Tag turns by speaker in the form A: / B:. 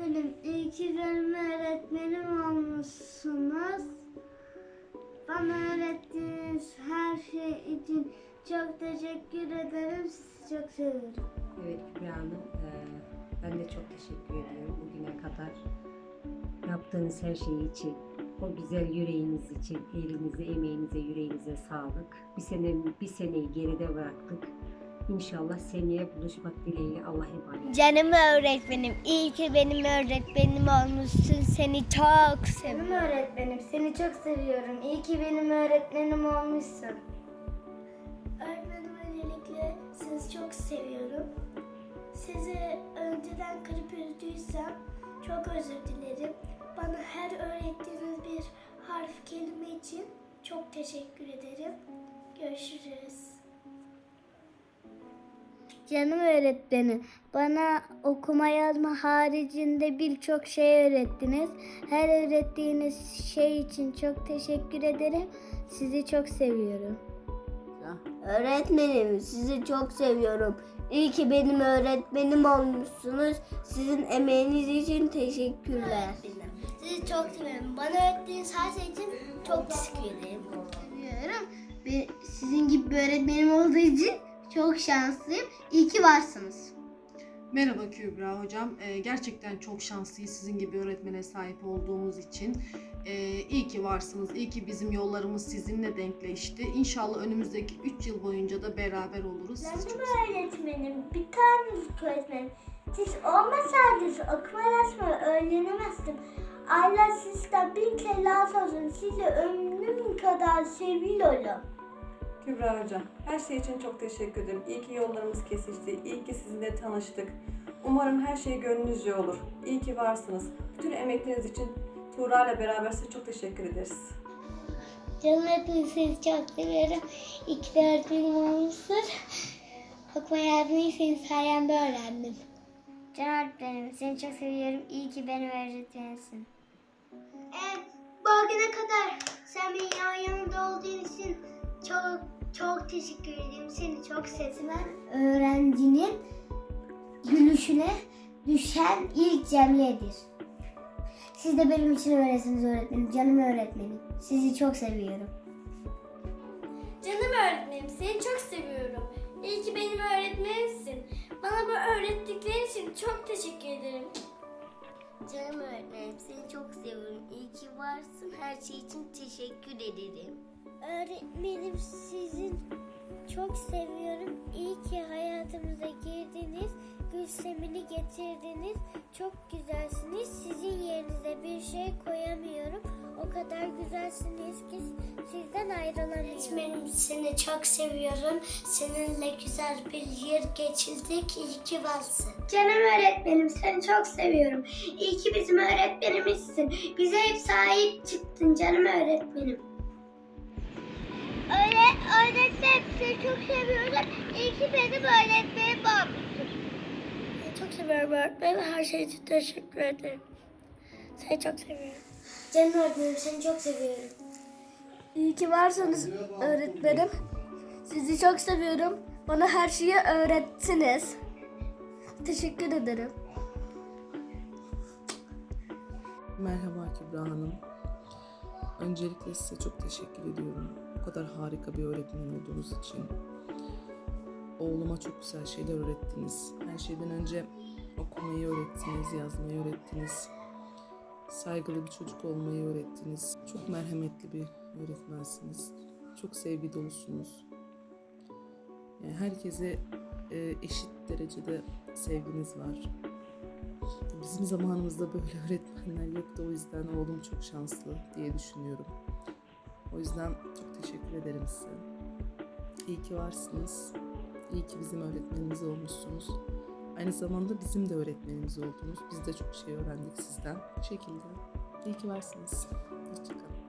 A: öğretmenim. İyi ki benim öğretmenim olmuşsunuz. Bana öğrettiğiniz her şey için çok teşekkür ederim. Sizi çok seviyorum.
B: Evet Kübra Hanım, eee, ben de çok teşekkür ediyorum bugüne kadar. Yaptığınız her şey için, o güzel yüreğiniz için, elinize, emeğinize, yüreğinize sağlık. Bir sene, bir seneyi geride bıraktık. İnşallah seneye buluşmak dileğiyle Allah'a emanet.
A: Canım öğretmenim, iyi ki benim öğretmenim olmuşsun. Seni çok seviyorum.
C: Canım öğretmenim seni çok seviyorum. İyi ki benim öğretmenim olmuşsun.
D: Öğretmenim öncelikle sizi çok seviyorum. Sizi önceden kırıp üzdüysem çok özür dilerim. Bana her öğrettiğiniz bir harf kelime için çok teşekkür ederim. Görüşürüz.
C: Canım öğretmenim, bana okuma yazma haricinde birçok şey öğrettiniz. Her öğrettiğiniz şey için çok teşekkür ederim. Sizi çok seviyorum.
E: Öğretmenim sizi çok seviyorum. İyi ki benim öğretmenim olmuşsunuz. Sizin emeğiniz için teşekkürler.
D: Sizi çok seviyorum. Bana öğrettiğiniz her şey için çok teşekkür ederim.
C: Seviyorum. Sizin gibi bir öğretmenim olduğu için çok şanslıyım. İyi ki varsınız.
F: Merhaba Kübra hocam. Ee, gerçekten çok şanslıyız sizin gibi öğretmene sahip olduğumuz için. Ee, iyi ki varsınız. İyi ki bizim yollarımız sizinle denkleşti. İnşallah önümüzdeki 3 yıl boyunca da beraber oluruz. Sizi çok
D: öğretmenim, bir tane öğretmenim. Siz olmasaydınız okuma yazma öğrenemezdim. Allah sizden bin kere razı olsun. Sizi ömrüm kadar seviyorum.
G: Kübra Hocam, her şey için çok teşekkür ederim. İyi ki yollarımız kesişti. İyi ki sizinle tanıştık. Umarım her şey gönlünüzce olur. İyi ki varsınız. Bütün emekleriniz için Tuğra ile beraber size çok teşekkür ederiz.
D: Canım hepinizi sizi çok seviyorum. İyi ki öğretmenim olmuşsun. Okuma yazmayı senin sayende öğrendim.
C: Canım öğretmenim, seni çok seviyorum. İyi ki benim öğretmenimsin.
D: Evet, bugüne kadar sen benim yan yanımda olduğun için çok çok teşekkür ederim. Seni çok sevdim.
C: Öğrencinin gülüşüne düşen ilk cemledir. Siz de benim için öylesiniz öğretmenim. Canım öğretmenim. Sizi çok seviyorum.
D: Canım öğretmenim seni çok seviyorum. İyi ki benim öğretmenimsin. Bana bu öğrettiklerin için çok teşekkür ederim.
E: Canım öğretmenim seni çok seviyorum. İyi ki varsın. Her şey için teşekkür ederim.
D: Öğretmenim sizin çok seviyorum. İyi ki hayatımıza girdiniz. Gülsemini getirdiniz. Çok güzelsiniz. Sizin yerinize bir şey koyamıyorum. O kadar güzelsiniz ki sizden ayrılamıyorum. Öğretmenim seni çok seviyorum. Seninle güzel bir yer geçirdik. İyi ki varsın. Canım öğretmenim seni çok seviyorum. İyi ki bizim öğretmenimizsin. Bize hep sahip çıktın canım öğretmenim. Öyle, öğretmenim seni çok seviyorum. İyi ki benim öğretmenim olmuşsun. Çok seviyorum öğretmenim. Her şey için teşekkür ederim. Seni çok seviyorum. Canım öğretmenim seni çok seviyorum.
C: İyi ki varsınız öğretmenim. Sizi çok seviyorum. Bana her şeyi öğrettiniz. Teşekkür ederim.
H: Merhaba Kübra Hanım. Öncelikle size çok teşekkür ediyorum. Bu kadar harika bir öğretmen olduğunuz için. Oğluma çok güzel şeyler öğrettiniz. Her şeyden önce okumayı öğrettiniz, yazmayı öğrettiniz. Saygılı bir çocuk olmayı öğrettiniz. Çok merhametli bir öğretmensiniz. Çok sevgi dolusunuz. Yani herkese e, eşit derecede sevginiz var. Bizim zamanımızda böyle öğretmenler yoktu. O yüzden oğlum çok şanslı diye düşünüyorum. Yüzden çok teşekkür ederim size. İyi ki varsınız. İyi ki bizim öğretmenimiz olmuşsunuz. Aynı zamanda bizim de öğretmenimiz oldunuz. Biz de çok şey öğrendik sizden. Bu şekilde. İyi ki varsınız. Hoşçakalın.